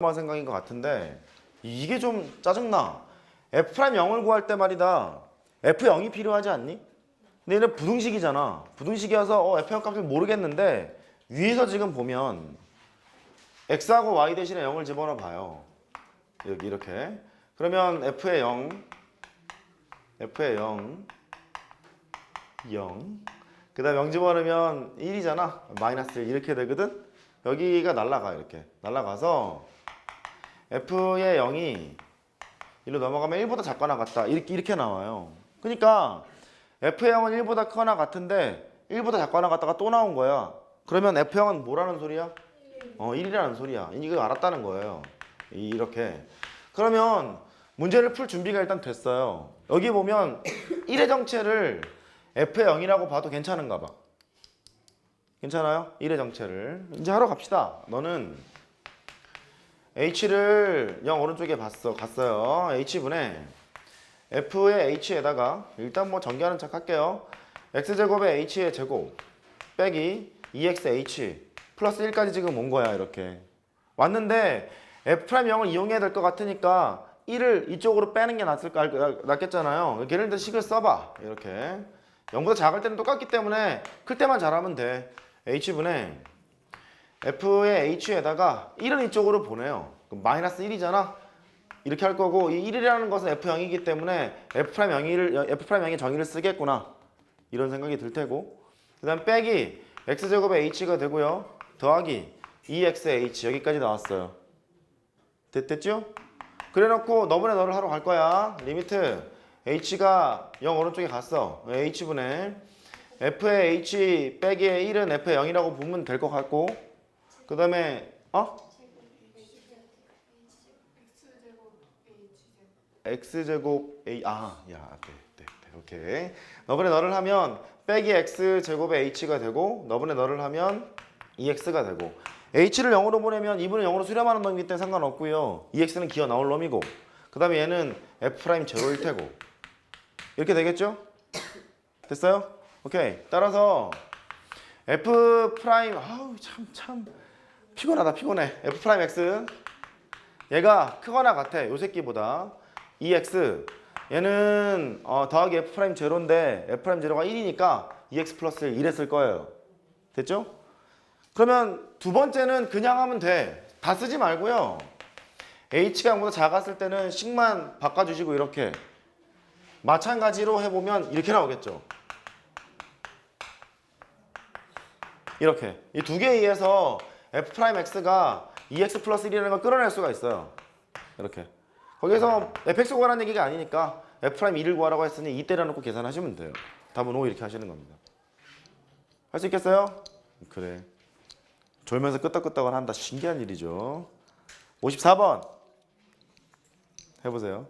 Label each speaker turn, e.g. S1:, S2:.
S1: 만 생각인 것 같은데 이게 좀 짜증나. f 프라임 0을 구할 때 말이다. f 0이 필요하지 않니? 근데 얘는 부등식이잖아. 부등식이어서 어, f 0 값을 모르겠는데 위에서 지금 보면 x하고 y 대신에 0을 집어넣어 봐요. 여기 이렇게. 그러면 f의 0, f의 0, 0. 그 다음 0 집어넣으면 1이잖아. 마이너스 1 이렇게 되거든. 여기가 날라가 이렇게. 날라가서 f의 0이 1로 넘어가면 1보다 작거나 같다. 이렇게 이렇게 나와요. 그러니까 f의 0은 1보다 크거나 같은데 1보다 작거나 같다가 또 나온 거야. 그러면 f0은 뭐라는 소리야? 어, 1이라는 소리야. 이거 알았다는 거예요. 이- 이렇게. 그러면 문제를 풀 준비가 일단 됐어요. 여기 보면 1의 정체를 f의 0이라고 봐도 괜찮은가 봐. 괜찮아요? 1의 정체를. 이제 하러 갑시다. 너는 h를 0 오른쪽에 봤어. 갔어요. h분의 f의 h에다가 일단 뭐 전개하는 척 할게요. x제곱의 h의 제곱 빼기 2xh 플러스 1까지 지금 온 거야 이렇게 왔는데 f'0을 이용해야 될 것 같으니까 1을 이쪽으로 빼는 게 낫을까 낫겠잖아요 걔를 들 식을 써봐 이렇게 0보다 작을 때는 똑같기 때문에 클 때만 잘하면 돼 h분의 f의 h에다가 1은 이쪽으로 보내요. 그럼 마이너스 1이잖아? 이렇게 할 거고 이 1이라는 것은 f0이기 때문에 f'0을 f'0의 정의를 쓰겠구나. 이런 생각이 들 테고. 그 다음 빼기 x제곱의 h가 되고요. 더하기 2xh 여기까지 나왔어요. 됐, 됐죠? 그래놓고 너분의 너를 하러 갈 거야. 리미트. H가 0 오른쪽에 갔어. H분의 f의 h 빼기의 1은 f의 0이라고 보면 될 것 같고 그 다음에 어? x제곱 a 아야 네, 네, 네, 오케이. 너분의 너를 하면 빼기 x 제곱의 h가 되고 너분의 너를 하면 2x가 되고. H를 0으로 보내면 2분의 0으로 수렴하는 놈이기 때문에 상관없고요. 2x는 기어 나올 놈이고. 그 다음에 얘는 f 제로일 테고. 이렇게 되겠죠? 됐어요? 오케이. 따라서 f 프라임 아우 참참 피곤하다 피곤해. F 프라임 x. 얘가 크거나 같아 요 새끼보다. 2x 얘는 어, 더하기 f 프라임 제로인데 f 프라임 제로가 1이니까 2x 플러스 1 이랬을 거예요. 됐죠? 그러면 두 번째는 그냥 하면 돼다 쓰지 말고요. H가 0보다 작았을 때는 식만 바꿔주시고 이렇게. 마찬가지로 해보면 이렇게 나오겠죠. 이렇게. 이 두 개에 의해서 f 프라임 x가 2x 플러스 1이라는 걸 끌어낼 수가 있어요. 이렇게. 거기서 fx 구하라는 얘기가 아니니까 f 프라임 2를 구하라고 했으니 2 때려놓고 계산하시면 돼요. 답은 5 이렇게 하시는 겁니다. 할 수 있겠어요? 그래. 졸면서 끄떡끄떡을 한다. 신기한 일이죠. 54번 해보세요